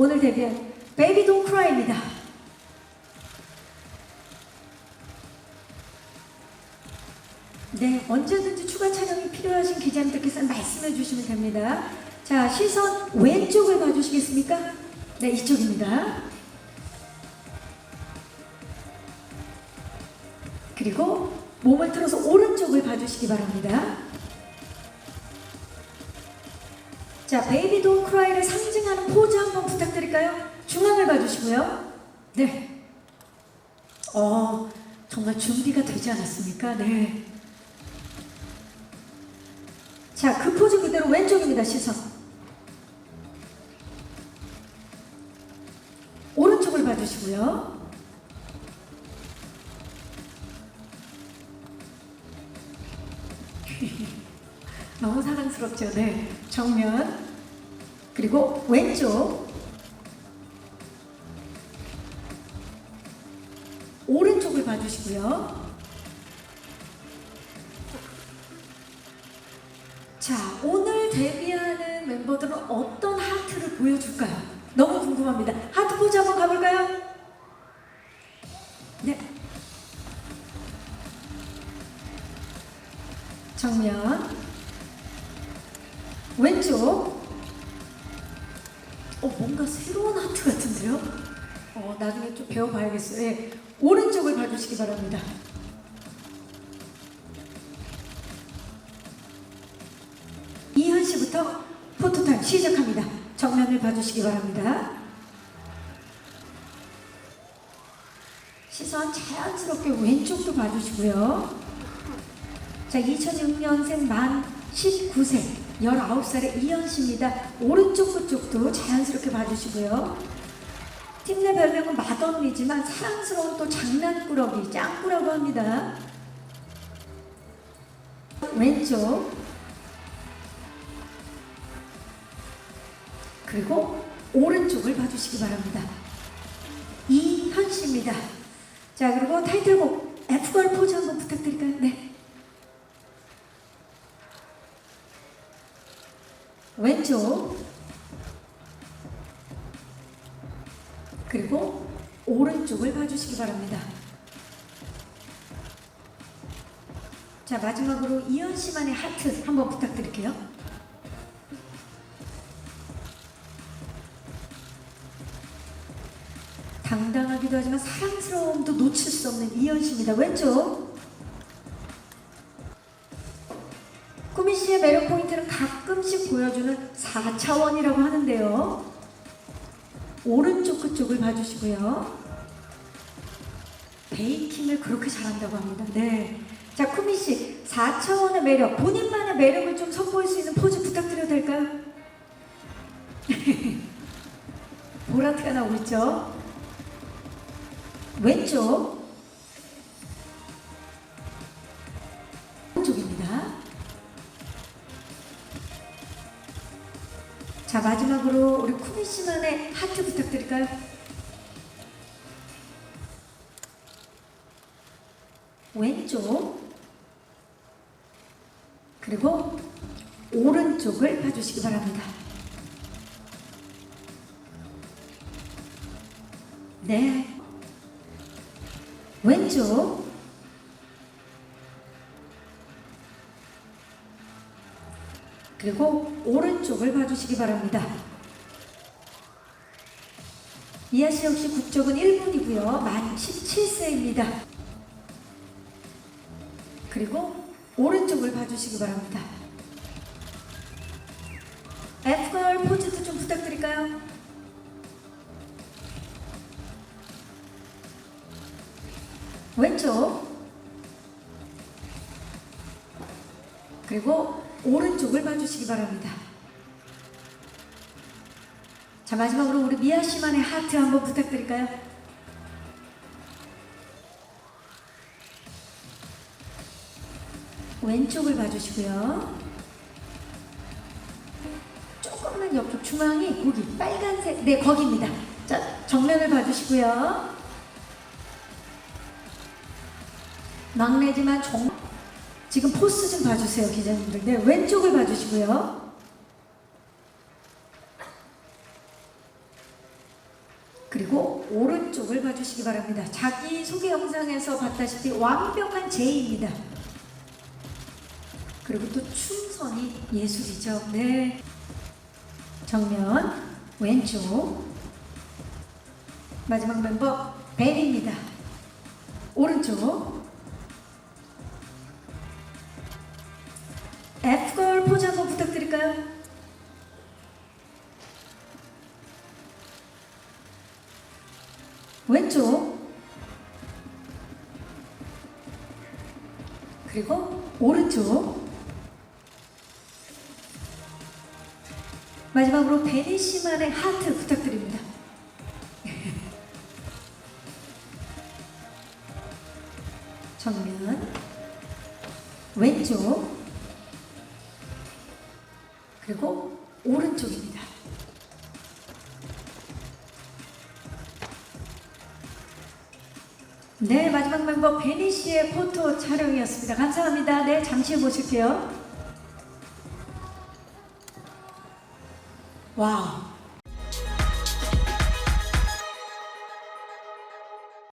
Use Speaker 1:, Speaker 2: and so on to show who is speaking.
Speaker 1: 오늘 데뷔한 베이비 돈 크라이입니다. 네, 언제든지 추가 촬영이 필요하신 기자님들께서는 말씀해 주시면 됩니다. 자, 시선 왼쪽을 봐주시겠습니까? 네, 이쪽입니다. 그리고 몸을 틀어서 오른쪽을 봐주시기 바랍니다. 자, 베이비 돈 크라이를 상징하는 포즈 한번 부탁드릴까요? 중앙을 봐주시고요. 네. 어, 정말 준비가 되지 않았습니까? 네. 자, 그 포즈 그대로 왼쪽입니다, 시선. 오른쪽을 봐주시고요. 너무 사랑스럽죠? 네. 정면. 그리고 왼쪽. 오른쪽을 봐주시고요. 자, 오늘 데뷔하는 멤버들은 어떤 하트를 보여줄까요? 너무 궁금합니다. 하트 포즈 한번 가볼까요? 네. 정면. 왼쪽. 어, 뭔가 새로운 하트 같은데요? 어, 나중에 좀 배워봐야겠어요. 예. 오른쪽을 봐주시기 바랍니다. 이현 씨부터 포토타임 시작합니다. 정면을 봐주시기 바랍니다. 시선 자연스럽게 왼쪽도 봐주시고요. 자, 2006년생 만 19세, 19살의 이현 씨입니다. 오른쪽 그쪽도 자연스럽게 봐주시고요. 팀내 별명은 맏언니지만 사랑스러운 또 장난꾸러기, 짱꾸라고 합니다. 왼쪽. 그리고 오른쪽을 봐주시기 바랍니다. 이현 씨입니다. 자, 그리고 타이틀곡 F걸 포즈 한번 부탁드릴까요? 네. 왼쪽. 그리고 오른쪽을 봐주시기 바랍니다. 자, 마지막으로 이현 씨만의 하트 한번 부탁드릴게요. 당당하기도 하지만 사랑스러움도 놓칠 수 없는 이현 씨입니다. 왼쪽. 매력 포인트는 가끔씩 보여주는 4차원이라고 하는데요. 오른쪽 그쪽을 봐주시고요. 베이킹을 그렇게 잘한다고 합니다. 네. 자, 쿠미 씨, 4차원의 매력, 본인만의 매력을 좀 선보일 수 있는 포즈 부탁드려도 될까요? 보라트가 나오고 있죠? 왼쪽. 마지막으로 우리 쿠미 씨만의 하트 부탁드릴까요? 왼쪽. 그리고 오른쪽을 봐주시기 바랍니다. 네. 왼쪽. 그리고 오른쪽을 봐주시기 바랍니다. 이하 씨 역시 국적은 일본이고요. 만 17세입니다. 그리고 오른쪽을 봐주시기 바랍니다. F걸 포즈도 좀 부탁드릴까요? 왼쪽 그리고 오른쪽을 봐주시기 바랍니다. 자 마지막으로 우리 미아 씨만의 하트 한번 부탁드릴까요? 왼쪽을 봐주시고요. 조금만 옆쪽 중앙이 거기 빨간색 네 거기입니다. 자 정면을 봐주시고요. 막내지만 정 지금 포스 좀 봐주세요 기자님들. 네 왼쪽을 봐주시고요. 그리고 오른쪽을 봐주시기 바랍니다. 자기 소개 영상에서 봤다시피 완벽한 제이입니다. 그리고 또 춤선이 예술이죠. 네. 정면 왼쪽 마지막 멤버 벨입니다. 오른쪽 F걸 포즈 한번 부탁드릴까요? 왼쪽 그리고 오른쪽 마지막으로 베니시만의 하트 부탁드립니다. 정면 왼쪽 그리고 오른쪽입니다. 네, 마지막 멤버 베니 씨의 포토 촬영이었습니다. 감사합니다. 네, 잠시 후에 모실게요. 와우.